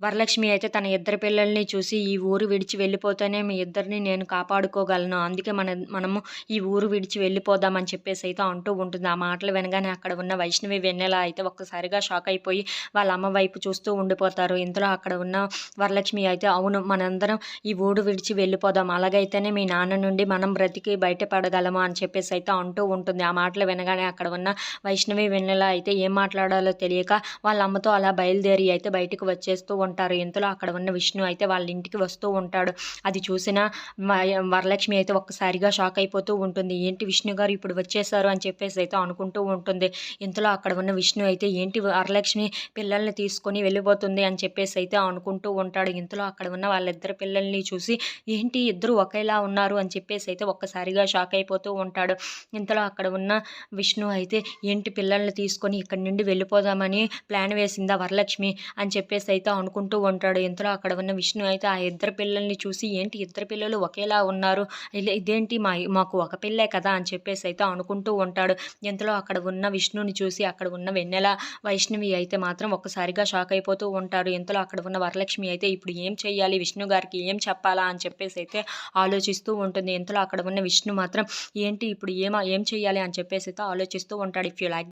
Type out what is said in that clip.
వరలక్ష్మి అయితే తన ఇద్దరు పిల్లల్ని చూసి ఈ ఊరు విడిచి వెళ్ళిపోతేనే మీ ఇద్దరిని నేను కాపాడుకోగలను. అందుకే మన మనము ఈ ఊరు విడిచి వెళ్ళిపోదామని చెప్పేసి అయితే అంటూ ఉంటుంది. ఆ మాటలు వినగానే అక్కడ ఉన్న వైష్ణవి వెన్నెల అయితే ఒక్కసారిగా షాక్ అయిపోయి వాళ్ళ అమ్మ వైపు చూస్తూ ఉండిపోతారు. ఇంతలో అక్కడ ఉన్న వరలక్ష్మి అయితే అవును మనందరం ఈ ఊరు విడిచి వెళ్ళిపోదాం. అలాగైతేనే మీ నాన్న నుండి మనం బ్రతికి బయటపడగలము? అని చెప్పేసి అయితే అంటూ ఉంటుంది. ఆ మాటలు వినగానే అక్కడ ఉన్న వైష్ణవి వెన్నెల అయితే ఏం మాట్లాడాలో తెలియక వాళ్ళ అమ్మతో అలా బయలుదేరి అయితే బయటకు వచ్చేస్తూ ఉంటారు. ఇంతలో అక్కడ ఉన్న విష్ణు అయితే వాళ్ళ ఇంటికి వస్తూ ఉంటాడు. అది చూసిన వరలక్ష్మి అయితే ఒక్కసారిగా షాక్ అయిపోతూ ఉంటుంది. ఏంటి విష్ణు గారు ఇప్పుడు వచ్చేసారు? అని చెప్పేసి అయితే అనుకుంటూ ఉంటుంది. ఇంతలో అక్కడ ఉన్న విష్ణు అయితే ఏంటి వరలక్ష్మి పిల్లల్ని తీసుకొని వెళ్ళిపోతుంది? అని చెప్పేసి అయితే అనుకుంటూ ఉంటాడు. ఇంతలో అక్కడ ఉన్న వాళ్ళిద్దరు పిల్లల్ని చూసి ఏంటి ఇద్దరు ఒకేలా ఉన్నారు? అని చెప్పేసి అయితే ఒక్కసారిగా షాక్ అయిపోతూ ఉంటాడు. ఇంతలో అక్కడ ఉన్న విష్ణు అయితే ఏంటి పిల్లల్ని తీసుకొని ఇక్కడి నుండి వెళ్ళిపోదామని ప్లాన్ వేసిందా వరలక్ష్మి? అని చెప్పేసి అయితే అనుకుంటూ ఉంటాడు. ఇంతలో అక్కడ ఉన్న విష్ణు అయితే ఆ ఇద్దరు పిల్లల్ని చూసి ఏంటి ఇద్దరు పిల్లలు ఒకేలా ఉన్నారు? ఇదేంటి మా మాకు ఒక పిల్లే కదా? అని చెప్పేసి అయితే అనుకుంటూ ఉంటాడు. ఇంతలో అక్కడ ఉన్న విష్ణుని చూసి అక్కడ ఉన్న వెన్నెల వైష్ణవి అయితే మాత్రం ఒక్కసారిగా షాక్ అయిపోతూ ఉంటారు ఇంతలో అక్కడ ఉన్న వరలక్ష్మి అయితే ఇప్పుడు ఏం చేయాలి విష్ణు గారికి ఏం చెప్పాలా? అని చెప్పేసి అయితే ఆలోచిస్తూ ఉంటుంది. ఇంతలో అక్కడ ఉన్న విష్ణు మాత్రం ఏంటి ఇప్పుడు ఏం ఏం చేయాలి అని చెప్పేసి అయితే ఆలోచిస్తూ ఉంటాడు. If you like